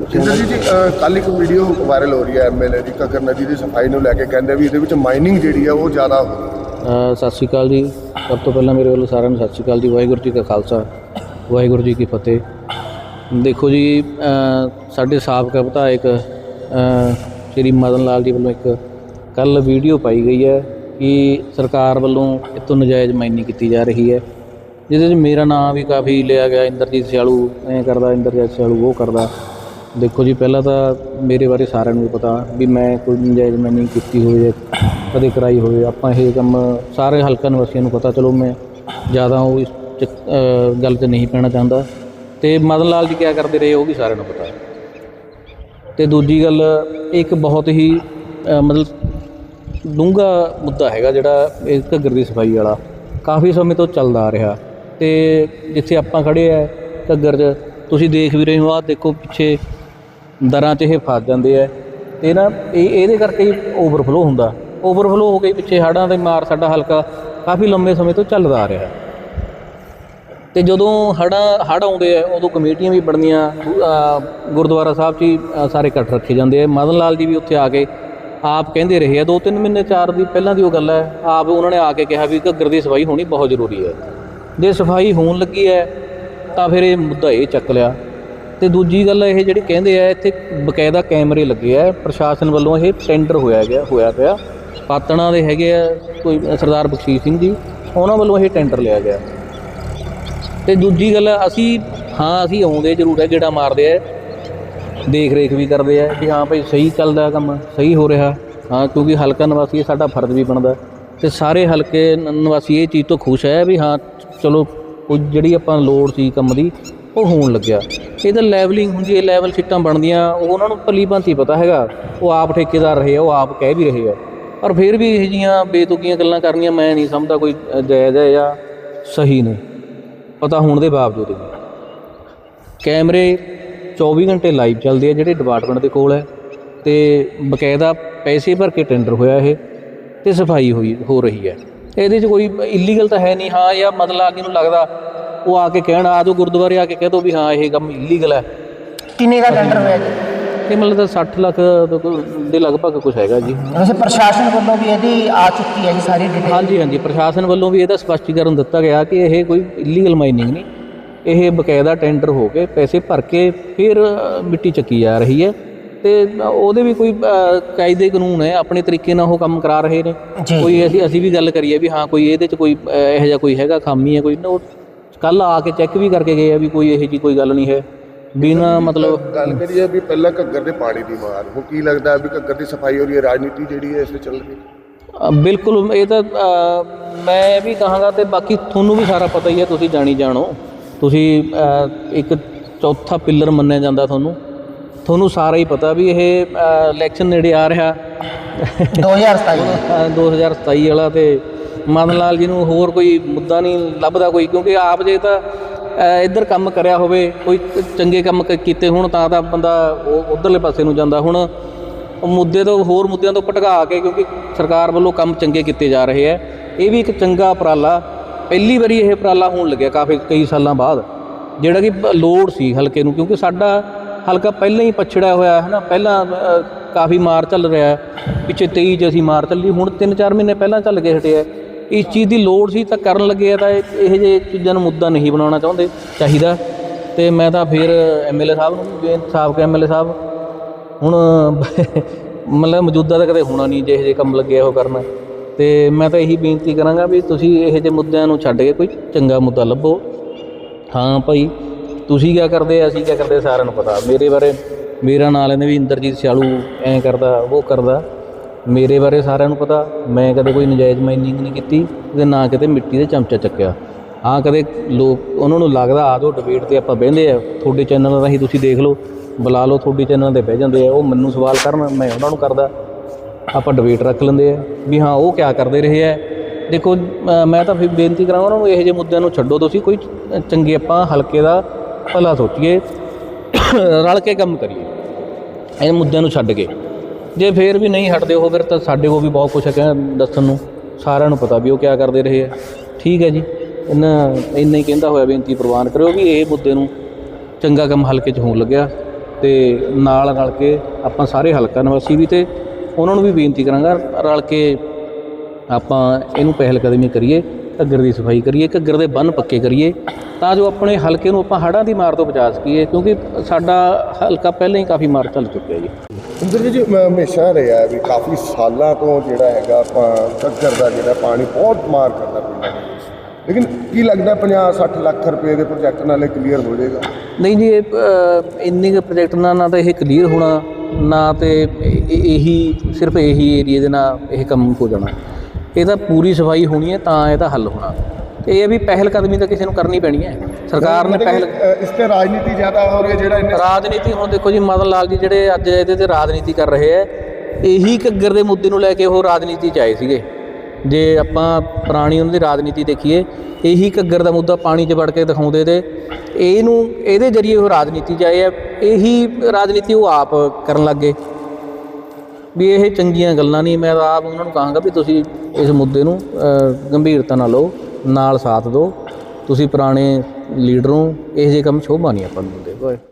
ਜਿੰਦਰ ਜੀ ਕੱਲ ਇੱਕ ਵੀਡੀਓ ਵਾਇਰਲ ਹੋ ਰਹੀ ਹੈ ਐਮਐਲਏ ਦੀ ਘੱਗਰ ਨਦੀ ਦੀ ਸਫ਼ਾਈ ਨੂੰ ਲੈ ਕੇ ਕਹਿੰਦੇ ਵੀ ਇਹਦੇ ਵਿੱਚ ਮਾਈਨਿੰਗ ਜਿਹੜੀ ਆ ਉਹ ਜ਼ਿਆਦਾ ਹੋ ਰਹੀ ਹੈ। ਸਤਿ ਸ਼੍ਰੀ ਅਕਾਲ ਜੀ। ਸਭ ਤੋਂ ਪਹਿਲਾਂ ਮੇਰੇ ਵੱਲੋਂ ਸਾਰਿਆਂ ਨੂੰ ਸਤਿ ਸ਼੍ਰੀ ਅਕਾਲ ਜੀ। ਵਾਹਿਗੁਰੂ ਜੀ ਕਾ ਖਾਲਸਾ, ਵਾਹਿਗੁਰੂ ਜੀ ਕੀ ਫਤਿਹ। ਦੇਖੋ ਜੀ ਸਾਡੇ ਸਾਬਕਾ ਵਿਧਾਇਕ ਸ਼੍ਰੀ ਮਦਨ ਲਾਲ ਜੀ ਵੱਲੋਂ ਇੱਕ ਕੱਲ ਵੀਡੀਓ ਪਾਈ ਗਈ ਹੈ ਕਿ ਸਰਕਾਰ ਵੱਲੋਂ ਇਤੋਂ ਨਜਾਇਜ਼ ਮਾਈਨਿੰਗ ਕੀਤੀ ਜਾ ਰਹੀ ਹੈ। ਜਿਹਦੇ ਵਿੱਚ ਮੇਰਾ ਨਾਮ ਵੀ ਕਾਫੀ ਲਿਆ ਗਿਆ। ਇੰਦਰਜੀਤ ਸਿਆਲੂ ਐਂ ਕਰਦਾ, ਇੰਦਰਜੀਤ ਸਿਆਲੂ ਉਹ ਕਰਦਾ। ਦੇਖੋ ਜੀ, ਪਹਿਲਾਂ ਤਾਂ ਮੇਰੇ ਬਾਰੇ ਸਾਰਿਆਂ ਨੂੰ ਵੀ ਪਤਾ ਵੀ ਮੈਂ ਕੋਈ ਨਜਾਇਜ਼ ਮਾਈਨਿੰਗ ਕੀਤੀ ਹੋਵੇ, ਕਦੇ ਕਰਾਈ ਹੋਵੇ। ਆਪਾਂ ਇਹ ਕੰਮ ਸਾਰੇ ਹਲਕਾ ਨਿਵਾਸੀਆਂ ਨੂੰ ਪਤਾ, ਚਲੋ ਮੈਂ ਜ਼ਿਆਦਾ ਉਹ ਚ- ਗੱਲ 'ਚ ਨਹੀਂ ਪੈਣਾ ਚਾਹੁੰਦਾ। ਤੇ ਮਦਨ ਲਾਲ ਜੀ ਕਿਆ ਕਰਦੇ ਰਹੇ, ਉਹ ਵੀ ਸਾਰਿਆਂ ਨੂੰ ਪਤਾ। ਹੈ ਤੇ ਦੂਜੀ ਗੱਲ ਇਹ ਇੱਕ ਬਹੁਤ ਹੀ ਮਤਲਬ ਡੂੰਘਾ ਮੁੱਦਾ ਹੈਗਾ ਜਿਹੜਾ ਇਹ ਘੱਗਰ ਦੀ ਸਫ਼ਾਈ ਵਾਲਾ। ਕਾਫੀ ਸਮੇਂ ਤੋਂ ਚੱਲਦਾ ਆ ਰਿਹਾ। ਤੇ ਜਿੱਥੇ ਆਪਾਂ ਖੜੇ ਆ ਘੱਗਰ 'ਚ, ਤੁਸੀਂ ਦੇਖ ਵੀ ਰਹੇ ਹੋ, ਆਹ ਦੇਖੋ ਪਿੱਛੇ ਦਰਾਂ 'ਚ ਇਹ ਫਸ ਜਾਂਦੇ ਆ ਤੇ ਨਾ ਇਹ ਇਹਦੇ ਕਰਕੇ ਹੀ ਓਵਰਫਲੋ ਹੁੰਦਾ। ਓਵਰਫਲੋ ਹੋ ਕੇ ਪਿੱਛੇ ਹੜ੍ਹਾਂ ਦੇ ਮਾਰ ਸਾਡਾ ਹਲਕਾ ਕਾਫੀ ਲੰਮੇ ਸਮੇਂ ਤੋਂ ਚੱਲਦਾ ਆ ਰਿਹਾ। ਤੇ ਜਦੋਂ ਹੜ੍ਹਾਂ, ਹੜ੍ਹ ਆਉਂਦੇ ਆ, ਉਦੋਂ ਕਮੇਟੀਆਂ ਵੀ ਬਣਦੀਆਂ ਗੁਰਦੁਆਰਾ ਸਾਹਿਬ 'ਚ ਹੀ ਸਾਰੇ ਇਕੱਠ ਰੱਖੇ ਜਾਂਦੇ ਆ। ਮਦਨ ਲਾਲ ਜੀ ਵੀ ਉੱਥੇ ਆ ਕੇ ਆਪ ਕਹਿੰਦੇ ਰਹੇ ਆ ਦੋ ਤਿੰਨ ਮਹੀਨੇ, ਚਾਰ ਦੀ ਪਹਿਲਾਂ ਦੀ ਉਹ ਗੱਲ ਹੈ ਆਪ ਉਹਨਾਂ ਨੇ ਆ ਕੇ ਕਿਹਾ ਵੀ ਘੱਗਰ ਦੀ ਸਫ਼ਾਈ ਹੋਣੀ ਬਹੁਤ ਜ਼ਰੂਰੀ ਹੈ ਜੇ ਸਫ਼ਾਈ ਹੋਣ ਲੱਗੀ ਹੈ ਤਾਂ ਫਿਰ ਇਹ ਮੁੱਦਾ ਇਹ ਚੱਕ ਲਿਆ। ਤੇ ਦੂਜੀ ਗੱਲ ਇਹ ਜਿਹੜੀ ਕਹਿੰਦੇ ਆ, ਇੱਥੇ ਬਕਾਇਦਾ ਕੈਮਰੇ ਲੱਗੇ ਆ। ਪ੍ਰਸ਼ਾਸਨ ਵੱਲੋਂ ਇਹ ਟੈਂਡਰ ਹੋਇਆ ਗਿਆ, ਹੋਇਆ ਪਿਆ। ਪਾਤਣਾ ਦੇ ਹੈਗੇ ਆ ਕੋਈ, ਸਰਦਾਰ ਬਖਸ਼ੀਸ਼ ਸਿੰਘ ਜੀ, ਉਹਨਾਂ ਵੱਲੋਂ ਇਹ ਟੈਂਡਰ ਲਿਆ ਗਿਆ। ਤੇ ਦੂਜੀ ਗੱਲ, ਅਸੀਂ, ਹਾਂ, ਅਸੀਂ ਆਉਂਦੇ ਜ਼ਰੂਰ ਹੈ ਗੇੜਾ ਮਾਰਦੇ ਆ। ਦੇਖ ਰੇਖ ਵੀ ਕਰਦੇ ਆ ਵੀ ਹਾਂ ਭਾਈ ਸਹੀ ਚੱਲਦਾ ਕੰਮ, ਸਹੀ ਹੋ ਰਿਹਾ। ਹਾਂ, ਕਿਉਂਕਿ ਹਲਕਾ ਨਿਵਾਸੀ ਸਾਡਾ ਫਰਜ਼ ਵੀ ਬਣਦਾ। ਤੇ ਸਾਰੇ ਹਲਕੇ ਨਿਵਾਸੀ ਇਹ ਚੀਜ਼ ਤੋਂ ਖੁਸ਼ ਹੈ ਵੀ ਹਾਂ, ਚਲੋ ਕੋਈ ਜਿਹੜੀ ਆਪਾਂ ਲੋੜ ਸੀ ਕੰਮ ਦੀ, ਉਹ ਹੋਣ ਲੱਗਿਆ। ਇਹਦਾ ਲੈਵਲਿੰਗ ਹੁੰਦੀ ਹੈ ਲੈਵਲ ਸ਼ੀਟਾਂ ਬਣਦੀਆਂ, ਉਹ ਉਹਨਾਂ ਨੂੰ ਭਲੀ ਭਾਂਤੀ ਪਤਾ ਹੈਗਾ। ਉਹ ਆਪ ਠੇਕੇਦਾਰ ਰਹੇ ਆ, ਉਹ ਆਪ ਕਹਿ ਵੀ ਰਹੇ ਆ। ਪਰ ਫਿਰ ਵੀ ਇਹ ਜੀਆਂ ਬੇਤੁਕੀਆਂ ਗੱਲਾਂ ਕਰਨੀਆਂ, ਮੈਂ ਨਹੀਂ ਸਮਝਦਾ ਕੋਈ ਜਾਇਜ਼ ਹੈ ਜਾਂ ਸਹੀ ਨਹੀਂ ਪਤਾ ਹੋਣ ਦੇ ਬਾਵਜੂਦ ਵੀ। ਕੈਮਰੇ 24 ਘੰਟੇ ਲਾਈਵ ਚੱਲਦੇ ਆ, ਜਿਹੜੇ ਡਿਪਾਰਟਮੈਂਟ ਦੇ ਕੋਲ ਹੈ। ਤੇ ਬਕਾਇਦਾ ਪੈਸੇ ਭਰ ਕੇ ਟੈਂਡਰ ਹੋਇਆ ਇਹ, ਤੇ ਸਫ਼ਾਈ ਹੋਈ, ਹੋ ਰਹੀ ਹੈ। ਇਹਦੇ 'ਚ ਕੋਈ ਇਲੀਗਲ ਤਾਂ ਹੈ ਨਹੀਂ ਹਾਂ ਜਾਂ ਮਤਲਬ ਆਗੇ ਨੂੰ ਲੱਗਦਾ ਉਹ ਆ ਕੇ ਕਹਿਣ ਆ ਜਾਓ ਗੁਰਦੁਆਰੇ ਆ ਕੇ ਕਹਿ ਦੋ ਵੀ ਹਾਂ ਇਹ ਕੰਮ ਇਲੀਗਲ ਹੈ। ਕਿੰਨੇ ਦਾ ਟੈਂਡਰ ਹੋਇਆ ਜੀ? ਇਹ ਮਤਲਬ ਤਾਂ 60 ਲੱਖ ਦੇ ਲਗਭਗ ਕੁਝ ਹੈਗਾ ਜੀ। ਵੈਸੇ ਪ੍ਰਸ਼ਾਸਨ ਵੱਲੋਂ ਵੀ ਇਹਦੀ ਆ ਚੁੱਕੀ ਹੈ ਜੀ ਸਾਰੀ ਡਿਟੇਲ ਹਾਂਜੀ ਹਾਂਜੀ ਪ੍ਰਸ਼ਾਸਨ ਵੱਲੋਂ ਵੀ ਇਹਦਾ ਸਪਸ਼ਟੀਕਰਨ ਦਿੱਤਾ ਗਿਆ ਕਿ ਇਹ ਕੋਈ ਇਲੀਗਲ ਮਾਈਨਿੰਗ ਨਹੀਂ। ਇਹ ਬਕਾਇਦਾ ਟੈਂਡਰ ਹੋ ਕੇ ਪੈਸੇ ਭਰ ਕੇ ਫਿਰ ਮਿੱਟੀ ਚੱਕੀ ਜਾ ਰਹੀ ਹੈ। ਤੇ ਉਹਦੇ ਵੀ ਕੋਈ ਕਾਇਦੇ ਕਾਨੂੰਨ ਹੈ ਆਪਣੇ ਤਰੀਕੇ ਨਾਲ ਉਹ ਕੰਮ ਕਰਾ ਰਹੇ ਨੇ। ਕੋਈ ਅਸੀਂ ਅਸੀਂ ਵੀ ਗੱਲ ਕਰੀਏ ਵੀ ਹਾਂ ਕੋਈ ਇਹਦੇ 'ਚ ਕੋਈ ਇਹੋ ਜਿਹਾ ਕੋਈ ਹੈਗਾ ਖਾਮੀ ਹੈ ਕੋਈ ਨਾ ਉਹ ਕੱਲ ਆ ਕੇ ਚੈੱਕ ਵੀ ਕਰਕੇ ਗਏ ਆ ਵੀ ਕੋਈ ਇਹੋ ਜੀ ਕੋਈ ਗੱਲ ਨਹੀਂ ਹੈ। ਬਿਨਾ ਮਤਲਬ ਗੱਲ ਕਰੀਏ ਵੀ ਪਹਿਲਾਂ ਘੱਗਰ ਦੇ ਪਾਣੀ ਦੀ ਮਾਰ ਉਹ ਕੀ ਲੱਗਦਾ ਵੀ ਘੱਗਰ ਦੀ ਸਫ਼ਾਈ ਹੋ ਰਹੀ ਹੈ ਰਾਜਨੀਤੀ ਜਿਹੜੀ ਹੈ ਇਸ ਵਿੱਚ ਚੱਲ ਰਹੀ ਹੈ? ਬਿਲਕੁਲ ਇਹ ਤਾਂ ਮੈਂ ਵੀ ਕਹਾਂਗਾ ਤੇ ਬਾਕੀ ਤੁਹਾਨੂੰ ਵੀ ਸਾਰਾ ਪਤਾ ਹੀ ਹੈ ਤੁਸੀਂ ਜਾਣੀ ਜਾਣੋ ਤੁਸੀਂ ਇੱਕ ਚੌਥਾ ਪਿੱਲਰ ਮੰਨਿਆ ਜਾਂਦਾ ਤੁਹਾਨੂੰ। ਤੁਹਾਨੂੰ ਸਾਰਾ ਹੀ ਪਤਾ ਵੀ ਇਹ ਇਲੈਕਸ਼ਨ ਨੇੜੇ ਆ ਰਿਹਾ। 2027 ਅ, 2027 ਵਾਲਾ ਤੇ ਮਦਨ ਲਾਲ ਜੀ ਨੂੰ ਹੋਰ ਕੋਈ ਮੁੱਦਾ ਨਹੀਂ ਲੱਭਦਾ ਕੋਈ ਕਿਉਂਕਿ ਆਪ ਜੇ ਤਾਂ ਇੱਧਰ ਕੰਮ ਕਰਿਆ ਹੋਵੇ ਕੋਈ ਚੰਗੇ ਕੰਮ ਕੀਤੇ ਹੋਣ ਤਾਂ ਤਾਂ ਬੰਦਾ ਉਹ ਉਧਰਲੇ ਪਾਸੇ ਨੂੰ ਜਾਂਦਾ। ਹੁਣ ਉਹ ਮੁੱਦੇ ਤੋਂ ਹੋਰ ਮੁੱਦਿਆਂ ਤੋਂ ਭਟਕਾ ਕੇ ਕਿਉਂਕਿ ਸਰਕਾਰ ਵੱਲੋਂ ਕੰਮ ਚੰਗੇ ਕੀਤੇ ਜਾ ਰਹੇ ਹੈ ਇਹ ਵੀ ਇੱਕ ਚੰਗਾ ਉਪਰਾਲਾ। ਪਹਿਲੀ ਵਾਰੀ ਇਹ ਉਪਰਾਲਾ ਹੋਣ ਲੱਗਿਆ ਕਾਫੀ ਕਈ ਸਾਲਾਂ ਬਾਅਦ। ਜਿਹੜਾ ਕਿ ਲੋੜ ਸੀ ਹਲਕੇ ਨੂੰ ਕਿਉਂਕਿ ਸਾਡਾ ਹਲਕਾ ਪਹਿਲਾਂ ਹੀ ਪਛੜਿਆ ਹੋਇਆ ਹੈ ਨਾ, ਪਹਿਲਾਂ ਕਾਫੀ ਮਾਰ ਚੱਲ ਰਿਹਾ ਪਿੱਛੇ 23 ਚ ਅਸੀਂ ਮਾਰ ਚੱਲੀ, ਹੁਣ 3-4 ਮਹੀਨੇ ਪਹਿਲਾਂ ਚੱਲ ਕੇ ਹਟਿਆ ਇਸ ਚੀਜ਼ ਦੀ ਲੋੜ ਸੀ ਤਾਂ ਕਰਨ ਲੱਗੇ ਆ, ਤਾਂ ਇਹ ਇਹੋ ਜਿਹੇ ਚੀਜ਼ਾਂ ਨੂੰ ਮੁੱਦਾ ਨਹੀਂ ਬਣਾਉਣਾ ਚਾਹੁੰਦੇ, ਚਾਹੀਦਾ ਤੇ ਮੈਂ ਤਾਂ ਫਿਰ ਐਮਐਲਏ ਸਾਹਿਬ ਨੂੰ ਵੀ ਬੇਨਤੀ, ਸਾਬਕਾ ਐਮਐਲਏ ਸਾਹਿਬ, ਹੁਣ, ਮਤਲਬ ਮੌਜੂਦਾ ਤਾਂ ਕਦੇ ਹੋਣਾ ਨਹੀਂ ਜੇ ਇਹੋ ਜਿਹੇ ਕੰਮ ਲੱਗੇ ਉਹ ਕਰਨਾ। ਤੇ ਮੈਂ ਤਾਂ ਇਹੀ ਬੇਨਤੀ ਕਰਾਂਗਾ ਵੀ ਤੁਸੀਂ ਇਹੋ ਜਿਹੇ ਮੁੱਦਿਆਂ ਨੂੰ ਛੱਡ ਕੇ ਕੋਈ ਚੰਗਾ ਮੁੱਦਾ ਲੱਭੋ। ਹਾਂ ਭਾਈ ਤੁਸੀਂ ਕੀ ਕਰਦੇ, ਅਸੀਂ ਕੀ ਕਰਦੇ, ਸਾਰਿਆਂ ਨੂੰ ਪਤਾ। ਮੇਰੇ ਬਾਰੇ, ਮੇਰਾ ਨਾਂ ਲੈਂਦੇ ਵੀ ਇੰਦਰਜੀਤ ਸਿਆਲੂ ਐਂ ਕਰਦਾ, ਉਹ ਕਰਦਾ। ਮੇਰੇ ਬਾਰੇ ਸਾਰਿਆਂ ਨੂੰ ਪਤਾ। ਮੈਂ ਕਦੇ ਕੋਈ ਨਜਾਇਜ਼ ਮਾਈਨਿੰਗ ਨਹੀਂ ਕੀਤੀ ਤੇ ਨਾ ਕਿਤੇ ਮਿੱਟੀ ਦੇ ਚਮਚਾ ਚੱਕਿਆ। ਹਾਂ, ਕਦੇ ਲੋਕ, ਉਹਨਾਂ ਨੂੰ ਲੱਗਦਾ ਆ ਜਾਓ ਡਿਬੇਟ ਤੇ ਆਪਾਂ ਬਹਿੰਦੇ ਆ, ਤੁਹਾਡੇ ਚੈਨਲ ਰਾਹੀਂ ਤੁਸੀਂ ਦੇਖ ਲਓ, ਬੁਲਾ ਲਓ, ਤੁਹਾਡੇ ਚੈਨਲ ਤੇ ਬਹਿ ਜਾਂਦੇ ਆ, ਉਹ ਮੈਨੂੰ ਸਵਾਲ ਕਰਨ, ਮੈਂ ਉਹਨਾਂ ਨੂੰ ਕਰਦਾ। ਆਪਾਂ ਡਿਬੇਟ ਰੱਖ ਲੈਂਦੇ ਆ ਵੀ ਹਾਂ, ਉਹ ਕਿਆ ਕਰਦੇ ਰਹੇ ਆ। ਦੇਖੋ ਮੈਂ ਤਾਂ ਫਿਰ ਬੇਨਤੀ ਕਰਾਂਗਾ ਉਹਨਾਂ ਨੂੰ, ਇਹੋ ਜਿਹੇ ਮੁੱਦਿਆਂ ਨੂੰ ਛੱਡੋ। ਤੁਸੀਂ ਕੋਈ ਚੰਗੇ ਆਪਾਂ, ਹਲਕੇ ਦਾ ਭਲਾ ਸੋਚੀਏ, ਰਲ ਕੇ ਕੰਮ ਕਰੀਏ, ਇਹ ਮੁੱਦਿਆਂ ਨੂੰ ਛੱਡ ਕੇ। ਜੇ ਫੇਰ ਵੀ ਨਹੀਂ ਹਟਦੇ ਉਹ, ਫਿਰ ਤਾਂ ਸਾਡੇ ਕੋਲ ਵੀ ਬਹੁਤ ਕੁਝ ਹੈ ਕਹਿਣ, ਦੱਸਣ ਨੂੰ। ਸਾਰਿਆਂ ਨੂੰ ਪਤਾ ਵੀ ਉਹ ਕਿਆ ਕਰਦੇ ਰਹੇ ਆ। ਠੀਕ ਹੈ ਜੀ। ਇਹਨਾਂ ਇੰਨਾ ਹੀ ਕਹਿੰਦਾ ਹੋਇਆ ਬੇਨਤੀ ਪ੍ਰਵਾਨ ਕਰਿਓ ਵੀ ਇਹ ਮੁੱਦੇ ਨੂੰ ਚੰਗਾ ਕੰਮ ਹਲਕੇ 'ਚ ਹੋਣ ਲੱਗਿਆ ਤੇ ਨਾਲ ਰਲ ਕੇ ਆਪਾਂ ਸਾਰੇ ਹਲਕਾ ਨਿਵਾਸੀ ਵੀ ਤੇ ਉਹਨਾਂ ਨੂੰ ਵੀ ਬੇਨਤੀ ਕਰਾਂਗਾ, ਰਲ ਕੇ ਆਪਾਂ ਇਹਨੂੰ ਪਹਿਲ ਕਦਮੀ ਕਰੀਏ, ਘੱਗਰ ਦੀ ਸਫ਼ਾਈ ਕਰੀਏ, ਘੱਗਰ ਦੇ ਬੰਨ ਪੱਕੇ ਕਰੀਏ। ਤਾਂ ਜੋ ਆਪਣੇ ਹਲਕੇ ਨੂੰ ਆਪਾਂ ਹੜ੍ਹਾਂ ਦੀ ਮਾਰ ਤੋਂ ਬਚਾ ਸਕੀਏ ਕਿਉਂਕਿ ਸਾਡਾ ਹਲਕਾ ਪਹਿਲਾਂ ਹੀ ਕਾਫੀ ਮਾਰ ਚੱਲ ਚੁੱਕਿਆ ਜੀ। ਇੰਦਰ ਜੀ ਮੈਂ ਹਮੇਸ਼ਾ ਰਿਹਾ ਵੀ ਕਾਫੀ ਸਾਲਾਂ ਤੋਂ ਜਿਹੜਾ ਹੈਗਾ ਆਪਾਂ ਘੱਗਰ ਦਾ ਜਿਹੜਾ ਪਾਣੀ ਬਹੁਤ ਮਾਰ ਕਰਦਾ ਪਿੰਡਾਂ ਦੇ ਵਿੱਚ। ਲੇਕਿਨ ਕੀ ਲੱਗਦਾ 50 60 ਲੱਖ ਰੁਪਏ ਦੇ ਪ੍ਰੋਜੈਕਟ ਨਾਲ ਇਹ ਕਲੀਅਰ ਹੋ ਜਾਏਗਾ? ਨਹੀਂ ਜੀ ਇਹ ਇੰਨੇ ਕੁ ਪ੍ਰੋਜੈਕਟ ਨਾਲ ਨਾ ਤਾਂ ਇਹ ਕਲੀਅਰ ਹੋਣਾ ਨਾ ਤੇ ਇਹ- ਸਿਰਫ ਇਹੀ ਏਰੀਏ ਦੇ ਨਾਲ ਇਹ ਕੰਮ ਹੋ ਜਾਣਾ। ਇਹ ਤਾਂ ਪੂਰੀ ਸਫ਼ਾਈ ਹੋਣੀ ਹੈ ਤਾਂ ਇਹਦਾ ਹੱਲ ਹੋਣਾ। ਇਹ ਹੈ ਵੀ ਪਹਿਲ ਕਦਮੀ ਤਾਂ ਕਿਸੇ ਨੂੰ ਕਰਨੀ ਪੈਣੀ ਹੈ। ਸਰਕਾਰ ਨੇ ਪਹਿਲ ਇਸ ਤੇ ਰਾਜਨੀਤੀ ਜ਼ਿਆਦਾ ਹੋ ਰਹੀ ਹੈ ਜਿਹੜਾ ਇਹਨੇ ਰਾਜਨੀਤੀ ਹੁਣ ਦੇਖੋ ਜੀ ਮਦਨ ਲਾਲ ਜੀ ਜਿਹੜੇ ਅੱਜ ਇਹਦੇ ਤੇ ਰਾਜਨੀਤੀ ਕਰ ਰਹੇ ਹੈ ਇਹੀ ਘੱਗਰ ਦੇ ਮੁੱਦੇ ਨੂੰ ਲੈ ਕੇ ਉਹ ਰਾਜਨੀਤੀ ਚ ਆਏ ਸੀਗੇ। ਜੇ ਆਪਾਂ ਪੁਰਾਣੀ ਉਹਨਾਂ ਦੀ ਰਾਜਨੀਤੀ ਦੇਖੀਏ ਇਹੀ ਘੱਗਰ ਦਾ ਮੁੱਦਾ ਪਾਣੀ 'ਚ ਵੜ ਕੇ ਦਿਖਾਉਂਦੇ ਤੇ ਇਹਨੂੰ ਇਹਦੇ ਜ਼ਰੀਏ ਉਹ ਰਾਜਨੀਤੀ ਚ ਆਏ ਆ ਇਹੀ ਰਾਜਨੀਤੀ ਉਹ ਆਪ ਕਰਨ ਲੱਗੇ ਵੀ ਇਹ ਚੰਗੀਆਂ ਗੱਲਾਂ ਨਹੀਂ ਮੈਂ ਤਾਂ ਆਪ ਉਹਨਾਂ ਨੂੰ ਕਹਾਂਗਾ ਵੀ ਤੁਸੀਂ ਇਸ ਮੁੱਦੇ ਨੂੰ ਗੰਭੀਰਤਾ ਨਾਲ ਲਓ। ਨਾਲ ਸਾਥ ਦਿਓ। ਤੁਸੀਂ ਪੁਰਾਣੇ ਲੀਡਰੋਂ ਹੋ, ਇਹ ਜਿਹੇ ਕੰਮ ਸ਼ੋਭਾ ਨਹੀਂ ਆਪਾਂ ਨੂੰ ਦਿੰਦੇ।